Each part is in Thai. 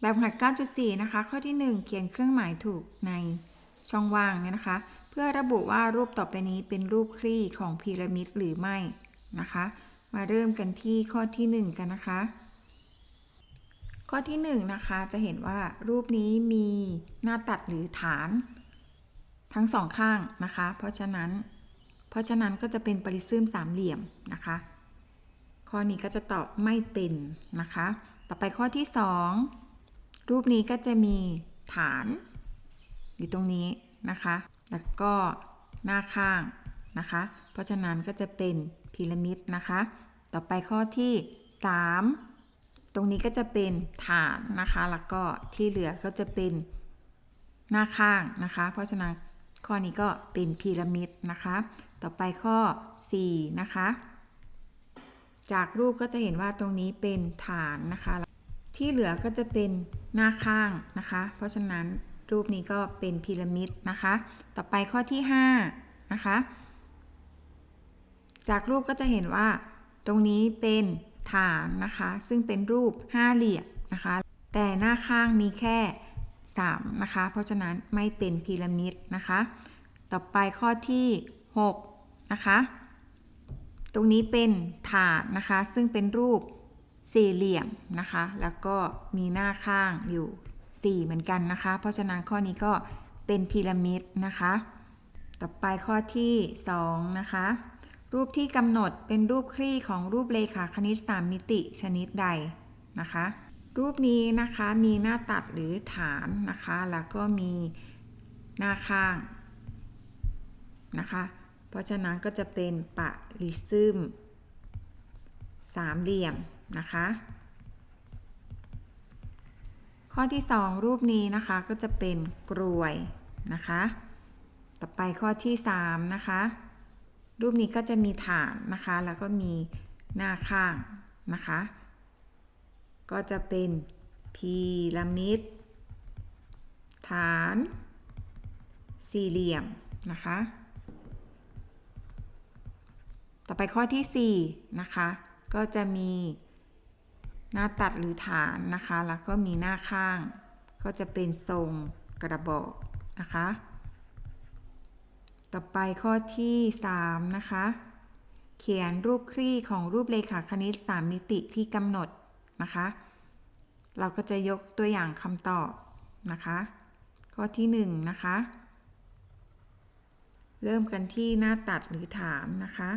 แบบหัด 9.4 นะคะ ข้อที่ 1 เขียนเครื่องหมายถูกในช่องว่างเนี่ยนะคะ เพื่อระบุว่ารูปต่อไปนี้เป็นรูปคลี่ของพีระมิดหรือไม่นะคะ มาเริ่มกันที่ข้อที่ 1 กันนะคะ ข้อที่ 1 นะคะจะเห็นว่ารูปนี้มีหน้าตัดหรือฐาน ทั้งสองข้างนะคะ เพราะฉะนั้น เพราะฉะนั้นก็จะเป็นปริซึมสามเหลี่ยมนะคะ ข้อนี้ก็จะตอบไม่เป็นนะคะ ต่อไปข้อที่ 2 รูปนี้ก็จะมีฐานอยู่ตรงนี้นะคะ แล้วก็หน้าข้างนะคะ เพราะฉะนั้นก็จะเป็นพีระมิดนะคะ ต่อไปข้อที่ 3 ตรงนี้ก็จะเป็นฐานนะคะ แล้วก็ที่เหลือก็จะเป็นหน้าข้างนะคะ เพราะฉะนั้นข้อนี้ก็เป็นพีระมิดนะคะ ต่อไปข้อ 4 นะคะ จากรูปก็จะเห็นว่าตรงนี้เป็นฐานนะคะ ที่เหลือก็จะเป็น หน้าข้างนะคะ เพราะฉะนั้นรูปนี้ก็เป็นพีระมิดนะคะ ต่อไปข้อที่ 5 นะคะ จากรูปก็จะเห็นว่า ตรงนี้เป็นฐานนะคะ ซึ่งเป็นรูปห้าเหลี่ยมนะคะ แต่หน้าข้างมีแค่ 3 นะคะ เพราะฉะนั้นไม่เป็นพีระมิดนะคะ ต่อไปข้อที่ 6 นะคะ ตรงนี้เป็นฐานนะคะ ซึ่งเป็นรูป สี่เหลี่ยมนะคะ แล้วก็มีหน้าข้างอยู่ 4 เหมือนกันนะคะ เพราะฉะนั้นข้อนี้ก็เป็นพีระมิดนะคะ ต่อไปข้อที่ 2 นะคะ รูปที่กำหนดเป็นรูปคลี่ของรูปเลขาคณิต 3 มิติชนิดใดนะคะ รูปนี้นะคะมีหน้าตัดหรือฐานนะคะ แล้วก็มีหน้าข้างนะคะ เพราะฉะนั้นก็จะเป็นปะริซึมสามเหลี่ยม นะคะ ข้อที่ 2 รูปนี้นะคะก็จะเป็นกรวยนะคะ ต่อไปข้อที่ 3 นะคะ รูปนี้ก็จะมีฐานนะคะ แล้วก็มีหน้าข้างนะคะ ก็จะเป็นพีระมิด ฐาน สี่เหลี่ยมนะคะ ต่อไปข้อที่ 4 นะคะ ก็จะมี หน้าตัดหรือฐานนะคะ แล้วก็มีหน้าข้าง ก็จะเป็นทรงกระบอกนะคะ ต่อไปข้อที่ 3 นะคะ เขียนรูปคลี่ของรูปเลขาคณิต 3 มิติที่กำหนดนะคะ เราก็จะยกตัวอย่างคำตอบนะคะ ข้อที่ 1 นะคะ เริ่มกันที่หน้าตัดหรือฐานนะคะ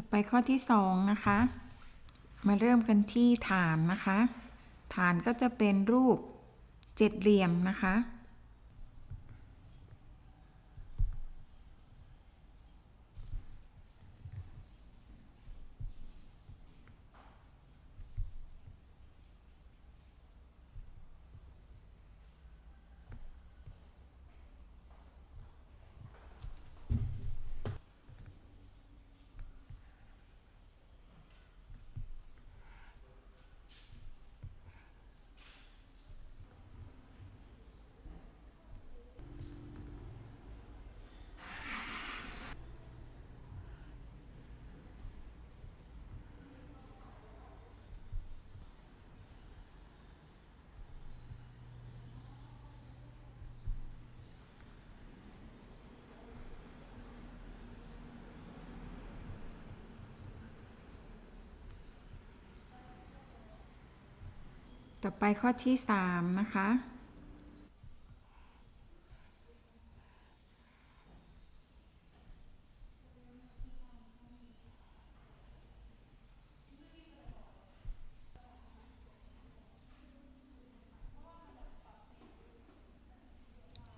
ต่อไปข้อที่สองนะคะ มาเริ่มกันที่ฐานนะคะ ฐานก็จะเป็นรูปเจ็ดเหลี่ยมนะคะ ต่อไปข้อที่ 3 นะคะ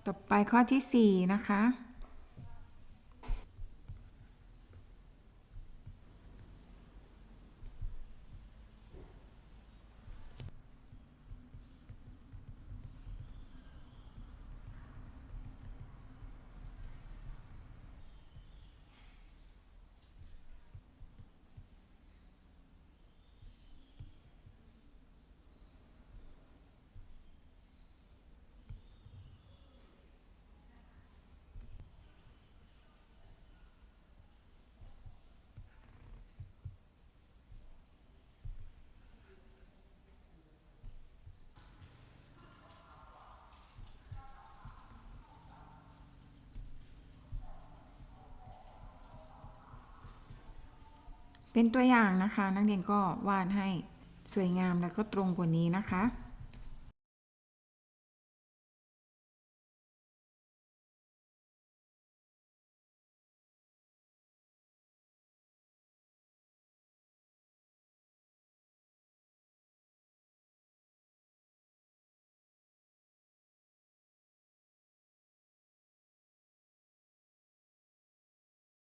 ต่อไปข้อที่ 4 นะคะ เป็นตัวอย่างนะคะ นักเรียนก็วาดให้สวยงามแล้วก็ตรงกว่านี้นะคะ